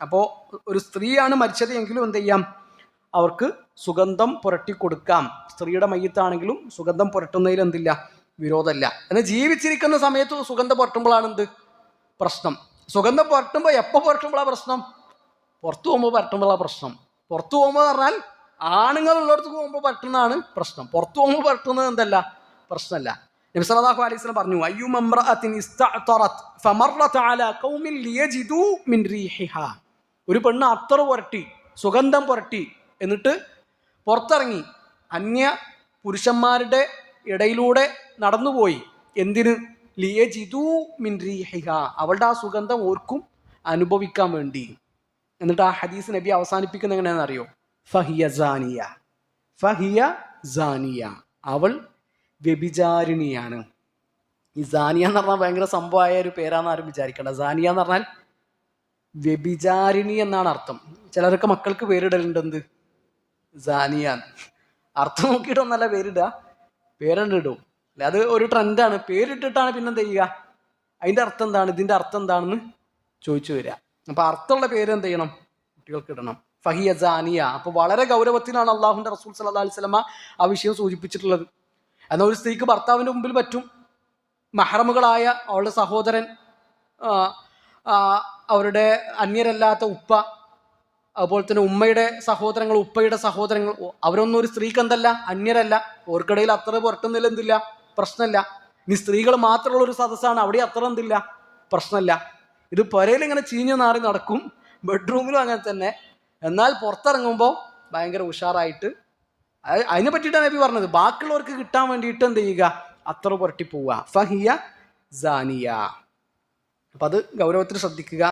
അപ്പോൾ ഒരു സ്ത്രീയാണ് മരിച്ചത് എങ്കിലും എന്ത് ചെയ്യാം? അവർക്ക് സുഗന്ധം പുരട്ടി കൊടുക്കാം. സ്ത്രീയുടെ മയ്യത്താണെങ്കിലും സുഗന്ധം പുരട്ടുന്നതിൽ എന്തില്ല? വിരോധമല്ല. എന്നാൽ ജീവിച്ചിരിക്കുന്ന സമയത്ത് സുഗന്ധം പുരട്ടുമ്പോഴാണ് എന്ത്? പ്രശ്നം. സുഗന്ധം പുരട്ടുമ്പോൾ എപ്പോൾ പുരട്ടുമ്പോഴാണ് പ്രശ്നം? പുറത്തു പോകുമ്പോൾ പുരട്ടുമ്പോഴാണ് പ്രശ്നം. പുറത്തു പോകുമ്പോൾ പറഞ്ഞാൽ ആണുങ്ങൾ ഉള്ളിടത്ത് പോകുമ്പോൾ പറ്റുന്നതാണ് പ്രശ്നം. പുറത്തു പോകുമ്പോൾ പറ്റുന്നത് എന്തല്ല? പ്രശ്നമല്ല. നബി സല്ലല്ലാഹു പറഞ്ഞു അയ്യു അംറഅത്തിൻ ഇസ്തഅതറത് ഫമറത അലാ മിൻ റീഹിഹാ. ഒരു പെണ്ണ് അത്തർ പുരട്ടി സുഗന്ധം പുരട്ടി എന്നിട്ട് പുറത്തിറങ്ങി. അന്യ പുരുഷന്മാരുടെ ഇടയിലൂടെ നടന്നുപോയി. എന്തിന്? ലിയ ജിതു റീഹിഹ. അവളുടെ ആ സുഗന്ധം ഓർക്കും അനുഭവിക്കാൻ വേണ്ടി. എന്നിട്ട് ആ ഹദീസ് നബി അവസാനിപ്പിക്കുന്ന എങ്ങനെയാണെന്ന് അറിയോ? ഫഹിയ സാനിയ. ഫഹിയ സാനിയ. അവൾ വ്യഭിചാരിണിയാണ്. ഈ സാനിയ എന്ന് പറഞ്ഞാൽ ഭയങ്കര സംഭവമായ ഒരു പേരാന്ന് ആരും വിചാരിക്കണ്ട. സാനിയ എന്ന് പറഞ്ഞാൽ വ്യഭിചാരിണി എന്നാണ് അർത്ഥം. ചിലരൊക്കെ മക്കൾക്ക് പേരിടലുണ്ട് എന്ത്? സാനിയാൻ. അർത്ഥം നോക്കിയിട്ടൊന്നല്ല പേരിടുക. പേരണ്ടിടും അല്ലെ അത് ഒരു ട്രെൻഡാണ്. പേരിട്ടിട്ടാണ് പിന്നെ എന്ത് ചെയ്യുക? അതിന്റെ അർത്ഥം എന്താണ്? ഇതിന്റെ അർത്ഥം എന്താണെന്ന് ചോദിച്ചു വരിക. അപ്പൊ അർത്ഥമുള്ള പേര് എന്ത് ചെയ്യണം? കുട്ടികൾക്ക് ഇടണം. ഫഹിയ സാനിയ. അപ്പൊ വളരെ ഗൗരവത്തിലാണ് അള്ളാഹുന്റെ റസൂൽ സല്ലാ അലൈഹി സ്വലമ ആ വിഷയം സൂചിപ്പിച്ചിട്ടുള്ളത്. എന്നാൽ ഒരു സ്ത്രീക്ക് ഭർത്താവിന്റെ മുമ്പിൽ പറ്റും. മഹറമുകളായ അവളുടെ സഹോദരൻ അവരുടെ അന്യരല്ലാത്ത ഉപ്പ അതുപോലെ തന്നെ ഉമ്മയുടെ സഹോദരങ്ങൾ ഉപ്പയുടെ സഹോദരങ്ങൾ അവരൊന്നും ഒരു സ്ത്രീക്ക് എന്തല്ല അന്യരല്ല. ഓർക്കിടയിൽ അത്ര പുറത്തുന്നില്ല എന്തില്ല പ്രശ്നമില്ല ഇനി സ്ത്രീകൾ മാത്രമുള്ള ഒരു സദസ്സാണ് അവിടെ അത്ര എന്തില്ല പ്രശ്നമില്ല ഇത് പുരയിൽ ഇങ്ങനെ ചീഞ്ഞു നാറി നടക്കും ബെഡ്റൂമിലും അങ്ങനെ തന്നെ. എന്നാൽ പുറത്തിറങ്ങുമ്പോൾ ഭയങ്കര ഉഷാറായിട്ട് അത് അതിനെ പറ്റിയിട്ടാണ് നബി പറഞ്ഞത് ബാക്കിയുള്ളവർക്ക് കിട്ടാൻ വേണ്ടിയിട്ട് എന്ത് ചെയ്യുക? അത്ര പുരട്ടി പോവുക. ഫഹിയ സാനിയ. അപ്പം അത് ഗൗരവത്തിൽ ശ്രദ്ധിക്കുക.